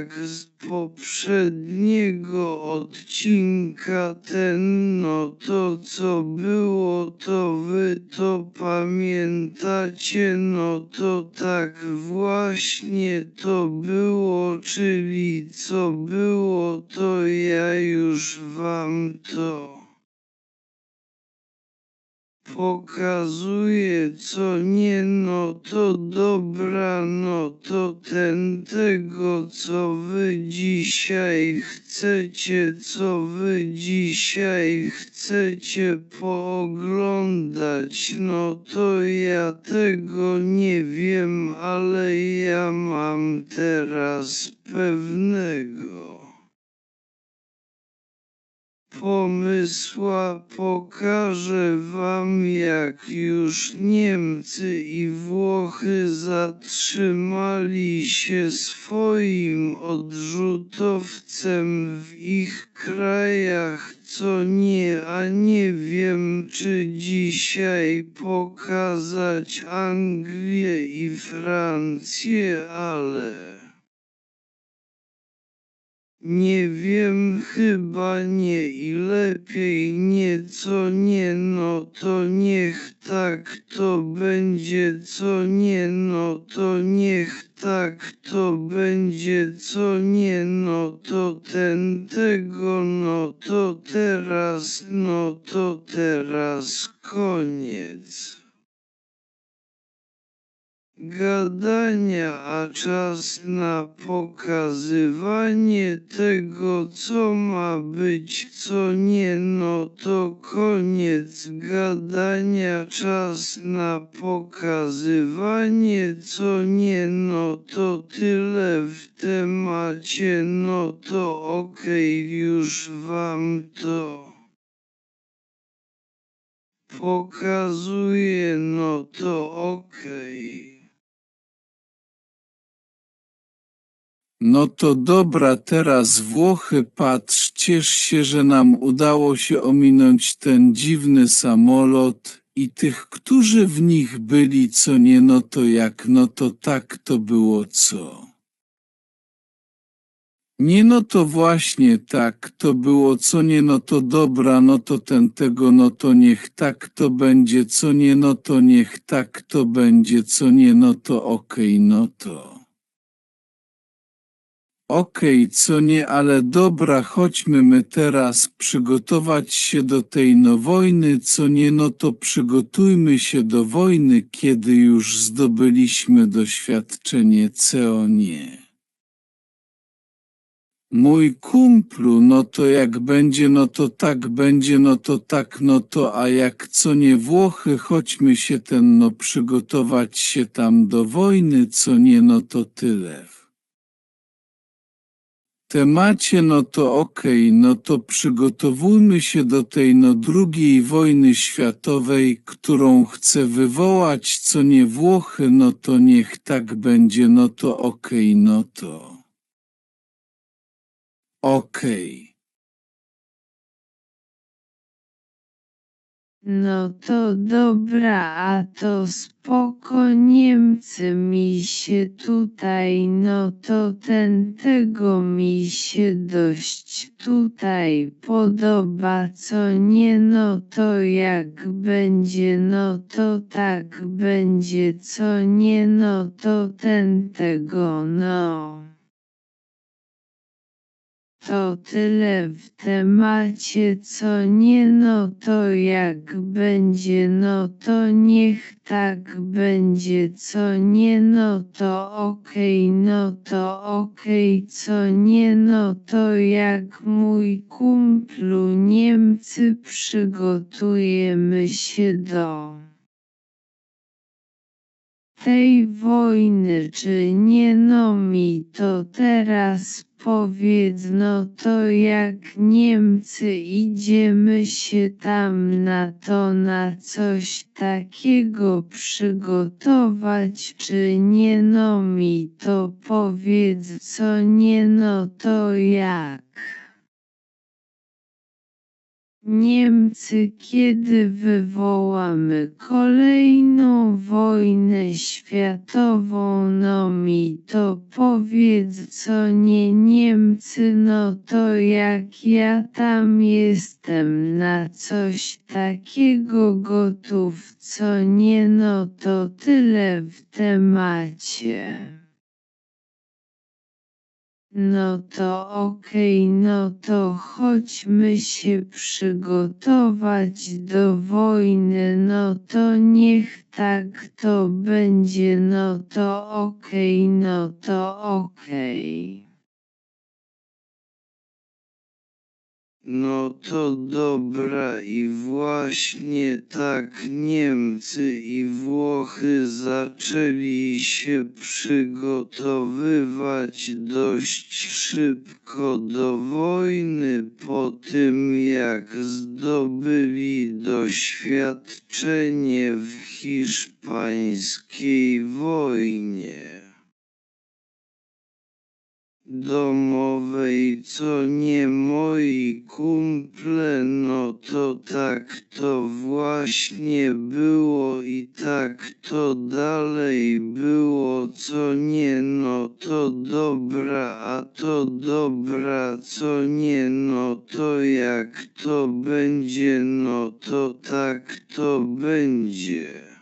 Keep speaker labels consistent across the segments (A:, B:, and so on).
A: jak z poprzedniego odcinka ten, no to co było, to wy to pamiętacie, no to tak właśnie to było, czyli co było, to ja już wam to pokazuje co nie no to dobra no to ten tego co wy dzisiaj chcecie co wy dzisiaj chcecie pooglądać. No to ja tego nie wiem ale ja mam teraz pewnego pomysła pokażę wam jak już Niemcy i Włochy zatrzymali się swoim odrzutowcem w ich krajach co nie a nie wiem czy dzisiaj pokazać Anglię i Francję ale nie wiem chyba nie i lepiej nieco nie no to niech tak to będzie co nie no to niech tak to będzie co nie no to ten tego no to teraz no to teraz koniec gadania, a czas na pokazywanie tego, co ma być, co nie, no to koniec gadania, czas na pokazywanie, co nie, no to tyle w temacie, no to okej, okay, już wam to pokazuję, no to okej. Okay.
B: No to dobra teraz Włochy patrz ciesz się, że nam udało się ominąć ten dziwny samolot i tych, którzy w nich byli co nie no to jak no to tak to było co. Nie no to właśnie tak to było co nie no to dobra no to ten tego no to niech tak to będzie co nie no to niech tak to będzie co nie no to okej okay, no to. Okej, okay, co nie, ale dobra, chodźmy my teraz przygotować się do tej no wojny, co nie, no to przygotujmy się do wojny, kiedy już zdobyliśmy doświadczenie, co nie. Mój kumplu, no to jak będzie, no to tak będzie, no to tak, no to a jak co nie Włochy, chodźmy się ten no przygotować się tam do wojny, co nie, no to tyle temacie, no to okej, okay, no to przygotowujmy się do tej no drugiej wojny światowej, którą chce wywołać co nie Włochy, no to niech tak będzie, no to okej, okay, no to okej. Okay.
A: No to dobra, a to spoko Niemcy mi się tutaj, no to ten tego mi się dość tutaj podoba, co nie, no to jak będzie, no to tak będzie, co nie, no to ten tego, no. To tyle w temacie, co nie no to jak będzie, no to niech tak będzie, co nie no to okej, okay, no to okej, okay, co nie no to jak mój kumplu Niemcy przygotujemy się do tej wojny, czy nie no mi to teraz powiedz no to jak Niemcy idziemy się tam na to na coś takiego przygotować, czy nie no mi to powiedz co nie no to jak.
C: Niemcy kiedy wywołamy kolejną wojnę światową no mi to powiedz co nie Niemcy no to jak ja tam jestem na coś takiego gotów co nie no to tyle w temacie. No to okej, no to chodźmy się przygotować do wojny, no to niech tak to będzie, no to okej, no to okej.
A: No to dobra i właśnie tak Niemcy i Włochy zaczęli się przygotowywać dość szybko do wojny po tym jak zdobyli doświadczenie w hiszpańskiej wojnie domowej, co nie moi kumple, no to tak to właśnie było i tak to dalej było, co nie, no to dobra, a to dobra, co nie, no to jak to będzie, no to tak to będzie.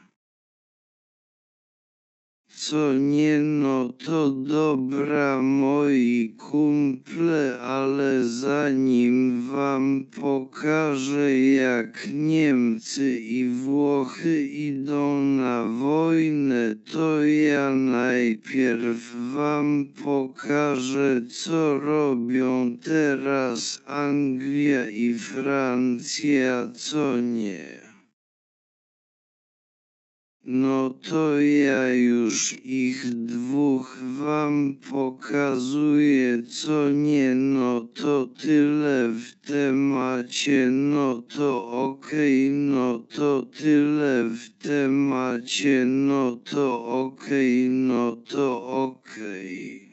A: Co nie no to dobra moi kumple, ale zanim wam pokażę jak Niemcy i Włochy idą na wojnę, to ja najpierw wam pokażę co robią teraz Anglia i Francja, co nie. No to ja już ich dwóch wam pokazuję, co nie, no to tyle w temacie, no to okej, no to tyle w temacie, no to okej, no to okej.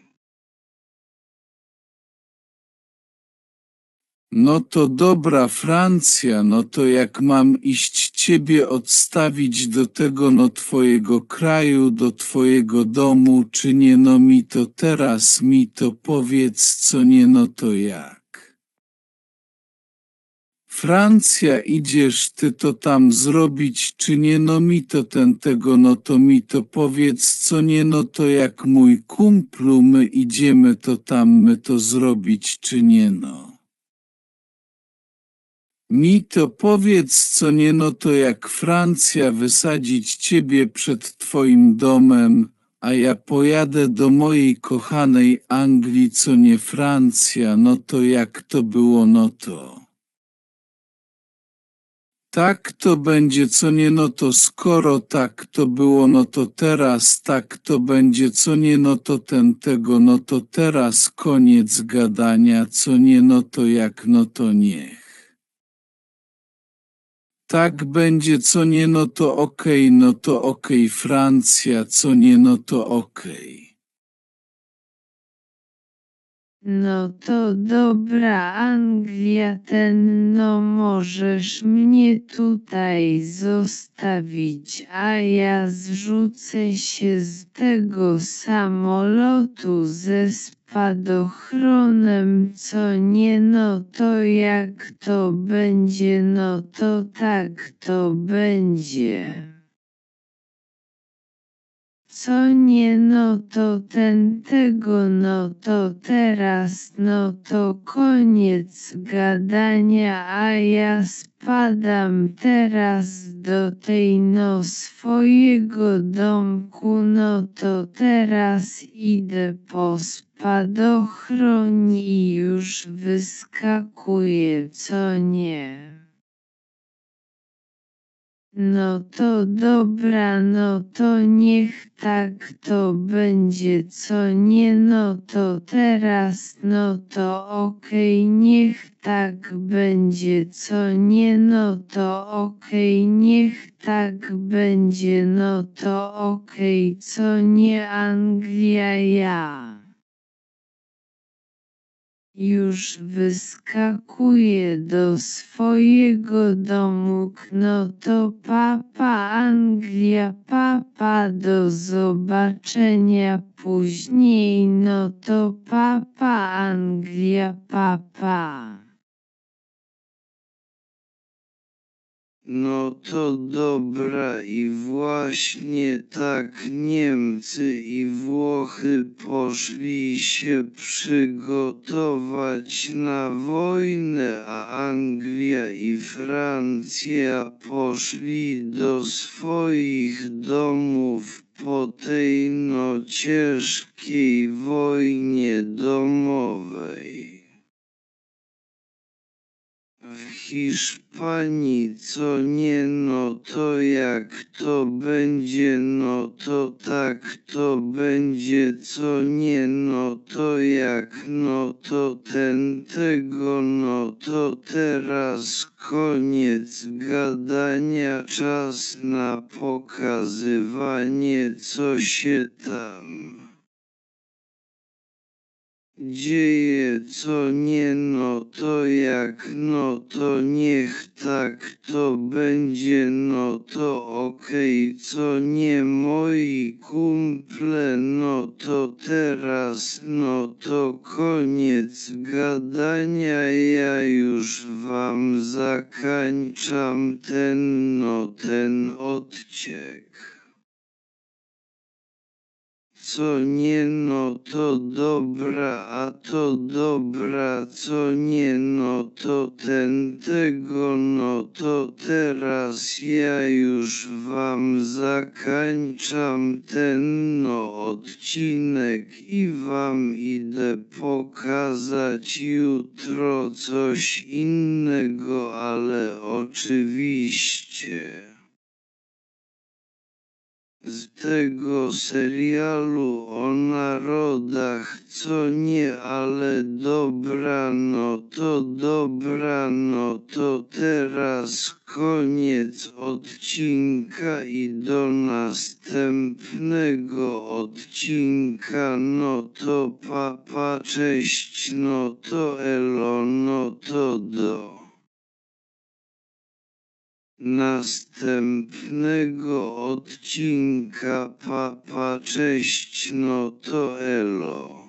B: No to dobra Francja, no to jak mam iść ciebie odstawić do tego no twojego kraju, do twojego domu, czy nie no mi to teraz mi to powiedz co nie no to jak. Francja idziesz ty to tam zrobić, czy nie no mi to ten tego no to mi to powiedz co nie no to jak mój kumplu my idziemy to tam my to zrobić, czy nie no. Mi to powiedz, co nie no to jak Francja wysadzić ciebie przed twoim domem, a ja pojadę do mojej kochanej Anglii, co nie Francja, no to jak to było, no to. Tak to będzie, co nie, no to skoro tak to było, no to teraz tak to będzie, co nie, no to ten tego, no to teraz koniec gadania, co nie, no to jak, no to niech. Tak będzie, co nie, no to okej, no to okej, Francja, co nie, no to okej.
C: No to dobra Anglia ten no możesz mnie tutaj zostawić, a ja zrzucę się z tego samolotu ze spadochronem co nie no to jak to będzie no to tak to będzie. Co nie no to ten tego no to teraz no to koniec gadania a ja spadam teraz do tej no swojego domku no to teraz idę po spadochroń i już wyskakuję co nie. No to dobra, no to niech tak to będzie, co nie, no to teraz, no to okej, niech tak będzie, co nie, no to okej, niech tak będzie, no to okej, co nie Anglia ja. Już wyskakuje do swojego domu, no to papa Anglia, papa do zobaczenia później, no to papa Anglia, papa.
A: No to dobra i właśnie tak Niemcy i Włochy poszli się przygotować na wojnę, a Anglia i Francja poszli do swoich domów po tej no ciężkiej wojnie domowej. W Hiszpanii co nie no to jak to będzie no to tak to będzie. Co nie no to jak no to ten tego no to teraz koniec gadania. Czas na pokazywanie co się tam dzieje, co nie no to jak no to niech tak to będzie no to okej, co nie moi kumple no to teraz no to koniec gadania ja już wam zakańczam ten no ten odciek. Co nie no to dobra, a to dobra, co nie no to ten tego no to teraz ja już wam zakańczam ten no odcinek i wam idę pokazać jutro coś innego, ale oczywiście z tego serialu o narodach, co nie, ale dobra, no to dobra, no to teraz koniec odcinka i do następnego odcinka, no to papa, cześć, no to elo, no to do następnego odcinka papa cześć no to elo